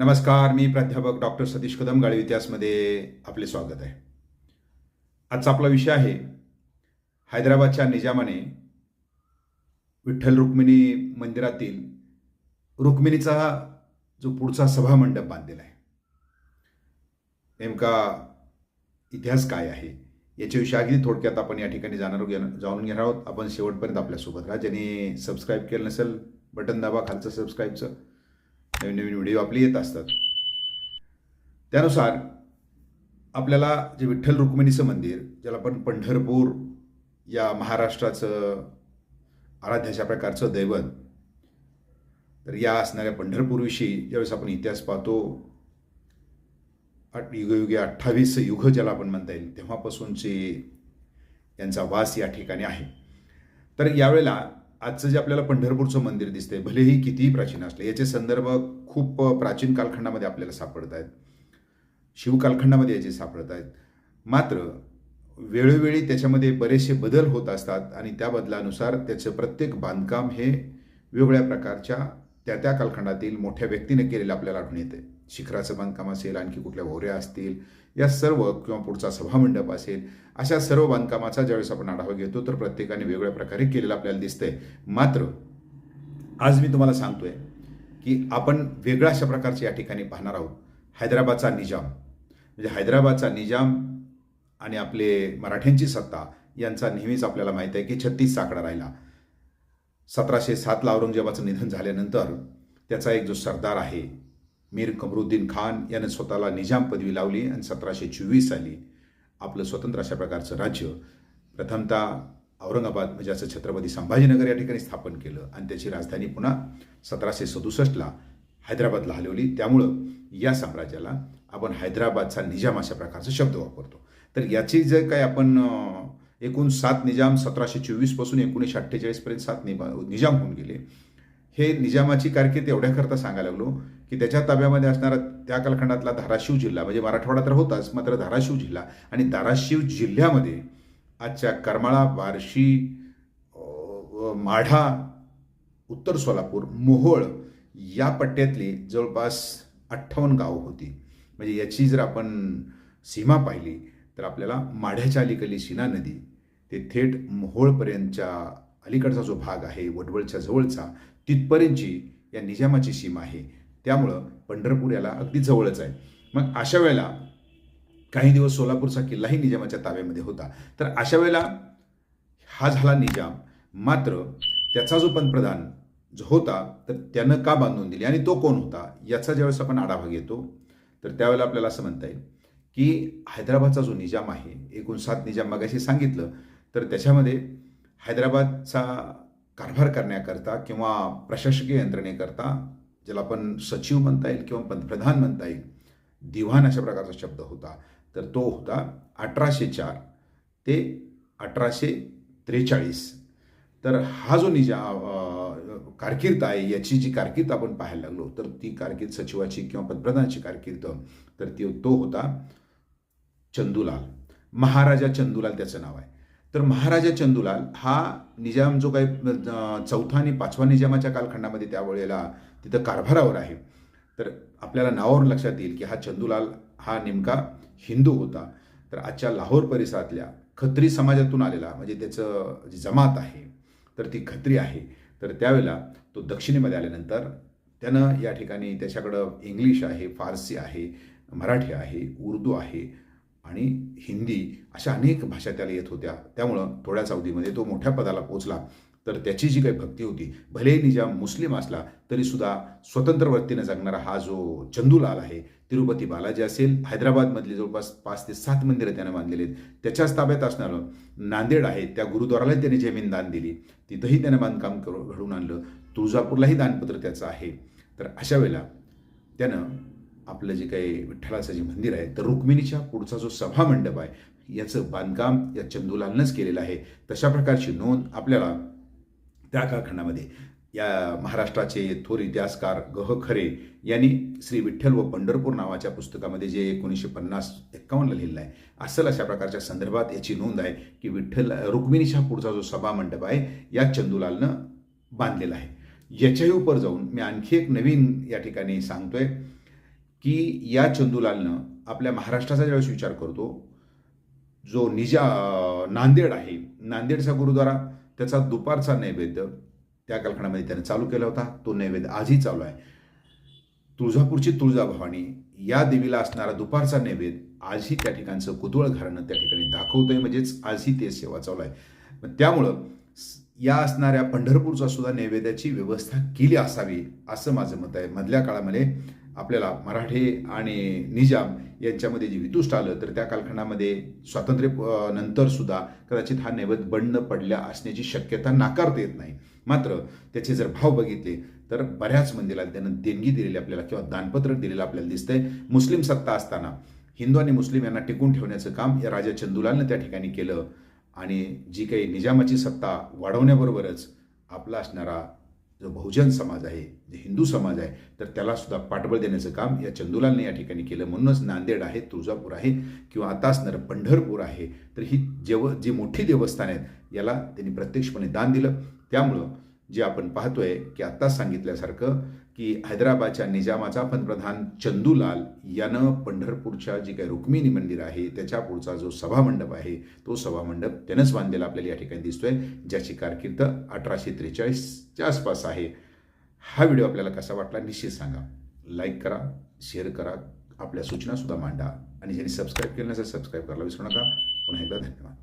नमस्कार मी प्राध्यापक डॉक्टर सतीश कदम गाळी इतिहासमध्ये आपले स्वागत आहे. आजचा आपला विषय आहे हैदराबादच्या निजामाने विठ्ठल रुक्मिणी मंदिरातील रुक्मिणीचा जो पुढचा सभामंडप बांधलेला आहे. नेमका इतिहास काय आहे याच्याविषयी अगदी थोडक्यात आपण या ठिकाणी जाणार जाणून घेणार आहोत. आपण शेवटपर्यंत आपल्यासोबत राहा ज्यांनी सबस्क्राईब केलं नसेल बटन दाबा खालचं सबस्क्राईबचं नवीन नवीन व्हिडिओ आपले येत असतात. त्यानुसार आपल्याला जे विठ्ठल रुक्मिणीचं मंदिर ज्याला आपण पंढरपूर या महाराष्ट्राचं आराध्य अशा प्रकारचं दैवत तर या असणाऱ्या पंढरपूरविषयी ज्यावेळेस आपण इतिहास पाहतो आठ युगयुगे अठ्ठावीस युग ज्याला आपण म्हणता येईल तेव्हापासूनचे यांचा वास या ठिकाणी आहे. तर यावेळेला आजचं जे आपल्याला पंढरपूरचं मंदिर दिसतंय भलेही कितीही प्राचीन असलं याचे संदर्भ खूप प्राचीन कालखंडामध्ये आपल्याला सापडत आहेत. शिवकालखंडामध्ये याचे सापडत आहेत. मात्र वेळोवेळी त्याच्यामध्ये बरेचसे बदल होत असतात आणि त्या बदलानुसार त्याचं प्रत्येक बांधकाम हे वेगवेगळ्या प्रकारच्या त्या त्या कालखंडातील मोठ्या व्यक्तीने केलेलं आपल्याला आढळून येते शिखराचं बांधकाम असेल आणखी कुठल्या भोवऱ्या असतील या सर्व किंवा पुढचा सभामंडप असेल अशा सर्व बांधकामाचा ज्यावेळेस आपण आढावा घेतो तर प्रत्येकाने वेगवेगळ्या प्रकारे केलेला आपल्याला दिसतंय. मात्र आज मी तुम्हाला सांगतोय की आपण वेगळ्या अशा प्रकारचे या ठिकाणी पाहणार आहोत. हैदराबादचा निजाम. म्हणजे हैदराबादचा निजाम आणि आपले मराठ्यांची सत्ता यांचा नेहमीच आपल्याला माहीत आहे की छत्तीस आकडा राहिला. सतराशे सातला औरंगजेबाचं निधन झाल्यानंतर त्याचा एक जो सरदार आहे मीर कमरुद्दीन खान यानं स्वतःला निजाम पदवी लावली आणि सतराशे चोवीस साली आपलं स्वतंत्र अशा प्रकारचं राज्य प्रथमतः औरंगाबाद म्हणजे असं छत्रपती संभाजीनगर या ठिकाणी स्थापन केलं आणि त्याची राजधानी पुन्हा सतराशे सदुसष्टला हैदराबादला हलवली. त्यामुळं या साम्राज्याला आपण हैदराबादचा निजाम अशा प्रकारचा शब्द वापरतो. तर याची जर काय आपण एकूण सात निजाम सतराशे चोवीसपासून एकोणीसशे अठ्ठेचाळीसपर्यंत सात निजाम होऊन गेले. हे निजामाची कारकीर्द एवढ्याकरता सांगायला लागलो की त्याच्या ताब्यामध्ये असणारा त्या कालखंडातला धाराशिव जिल्हा म्हणजे मराठवाडा तर होताच मात्र धाराशिव जिल्हा आणि धाराशिव जिल्ह्यामध्ये आजच्या करमाळा बार्शी माढा उत्तर सोलापूर मोहोळ या पट्ट्यातली जवळपास अठ्ठावन्न गावं होती. म्हणजे याची जर आपण सीमा पाहिली तर आपल्याला माढ्याच्या अलीकडली सीना नदी ते थेट मोहोळपर्यंतच्या अलीकडचा जो भाग आहे वडवळच्या जवळचा तिथपर्यंतची या निजामाची सीमा आहे. त्यामुळं पंढरपूर याला अगदी जवळच आहे. मग अशा वेळेला काही दिवस सोलापूरचा किल्लाही निजामाच्या ताब्यामध्ये होता. तर अशा वेळेला हा झाला निजाम. मात्र त्याचा जो पंतप्रधान जो होता तर त्यानं का बांधून दिली? आणि तो कोण होता? याचा ज्यावेळेस आपण आढावा घेतो तर त्यावेळेला आपल्याला असं म्हणता येईल की हैदराबादचा जो निजाम आहे एकूण सात निजाम मगाशी सांगितलं तर त्याच्यामध्ये हैदराबादचा कारभार करण्याकरता किंवा प्रशासकीय यंत्रणेकरता ज्याला आपण सचिव म्हणता येईल किंवा पंतप्रधान म्हणता येईल दिवाण अशा प्रकारचा शब्द होता. तर तो होता अठराशे चार ते अठराशे त्रेचाळीस. तर हा जो निजा कारकीर्द आहे याची जी कारकीर्द आपण पाहायला लागलो तर ती कारकीर्द सचिवाची किंवा पंतप्रधानाची कारकीर्द तर ती तो होता चंदूलाल. महाराजा चंदूलाल त्याचं नाव आहे. तर महाराजा चंदूलाल हा निजाम जो काही चौथा आणि पाचवा निजामाच्या कालखंडामध्ये त्यावेळेला तिथं कारभारावर आहे. तर आपल्याला नावावर लक्षात येईल की हा चंदूलाल हा नेमका हिंदू होता. तर आजच्या लाहोर परिसरातल्या खत्री समाजातून आलेला म्हणजे त्याचं जी जमात आहे तर ती खत्री आहे. तर त्यावेळेला तो दक्षिणेमध्ये आल्यानंतर त्यानं या ठिकाणी त्याच्याकडं इंग्लिश आहे फारसी आहे मराठी आहे उर्दू आहे आणि हिंदी अशा अनेक भाषा त्याला येत होत्या. त्यामुळं थोड्याच अवधीमध्ये तो मोठ्या पदाला पोचला तर त्याची जी काही भक्ती होती भले निजाम मुस्लिम असला तरीसुद्धा स्वतंत्र वृत्तीनं जगणारा हा जो चंदूलाल आहे तिरुपती बालाजी असेल हैदराबादमधली जवळपास पाच ते सात मंदिरं त्यानं बांधलेली आहेत. त्याच्याच ताब्यात असणारं नांदेड आहे त्या गुरुद्वाराला त्याने जमीन दान दिली तिथंही त्यानं बांधकाम करू घडवून आणलं. तुळजापूरलाही दानपत्र त्याचं आहे. तर अशा वेळेला त्यानं आपलं जे काही विठ्ठलाचं जे मंदिर आहे तर रुक्मिणीच्या पुढचा जो सभामंडप आहे याचं बांधकाम या चंदूलालनंच केलेलं आहे. तशा प्रकारची नोंद आपल्याला त्या कालखंडामध्ये या महाराष्ट्राचे थोर इतिहासकार गह खरे यांनी श्री विठ्ठल व पंढरपूर नावाच्या पुस्तकामध्ये जे एकोणीसशे पन्नास एक्कावन्नला लिहिलं आहे असल अशा प्रकारच्या संदर्भात याची नोंद आहे की विठ्ठल रुक्मिणीच्या पुढचा जो सभामंडप आहे या चंदूलालनं बांधलेला आहे. याच्याही उपर जाऊन मी आणखी एक नवीन या ठिकाणी सांगतोय. की या चंदूलालनं आपल्या महाराष्ट्राचा ज्यावेळेस विचार करतो जो निजा नांदेड आहे नांदेडचा गुरुद्वारा त्याचा दुपारचा नैवेद्य त्या कालखंडामध्ये त्याने चालू केला होता. तो नैवेद्य आजही चालू आहे. तुळजापूरची तुळजाभवानी या देवीला असणारा दुपारचा नैवेद्य आजही त्या ठिकाणचं कुतूळ घराणं त्या ठिकाणी दाखवतोय. म्हणजेच आजही ते सेवा चालू आहे. मग त्यामुळं या असणाऱ्या पंढरपूरचा सुद्धा नैवेद्याची व्यवस्था केली असावी असं माझं मत आहे. मधल्या काळामध्ये आपल्याला मराठे आणि निजाम यांच्यामध्ये जे वितुष्ट आलं तर त्या कालखंडामध्ये स्वातंत्र्य नंतरसुद्धा नंतर सुद्धा कदाचित हा नैवेद्य बंड पडल्या असण्याची शक्यता नाकारता येत नाही. मात्र त्याचे जर भाव बघितले तर बऱ्याच मंदिराला त्यानं देणगी दिलेली आपल्याला किंवा दानपत्र दिलेलं आपल्याला दिसतंय. मुस्लिम सत्ता असताना हिंदू आणि मुस्लिम यांना टिकून ठेवण्याचं काम या राजा चंदुलालनं त्या ठिकाणी केलं. आणि जी काही निजामाची सत्ता वाढवण्याबरोबरच आपला असणारा जो बहुजन समाज आहे जे हिंदू समाज आहे तर त्याला सुद्धा पाठबळ देण्याचं काम या चंदुलालने या ठिकाणी केलं. म्हणूनच नांदेड आहे तुळजापूर आहे किंवा आता असणारं पंढरपूर आहे तर ही जेव जी मोठी देवस्थानं आहेत याला त्यांनी प्रत्यक्षपणे दान दिलं. त्यामुळं जे आपण पाहतोय की आत्ताच सांगितल्यासारखं की हैदराबादच्या निजामाचा पंतप्रधान चंदूलाल यानं पंढरपूरच्या जी काही रुक्मिणी मंदिर आहे त्याच्या पुढचा जो सभामंडप आहे तो सभामंडप त्यानंच बांधलेला आपल्याला या ठिकाणी दिसतोय ज्याची कारकीर्द अठराशे त्रेचाळीसच्या आसपास आहे. हा व्हिडिओ आपल्याला कसा वाटला निश्चित सांगा. लाईक करा शेअर करा आपल्या सूचनासुद्धा मांडा आणि ज्यांनी सबस्क्राईब केलं नसेल सबस्क्राईब करायला विसरू नका. पुन्हा एकदा धन्यवाद.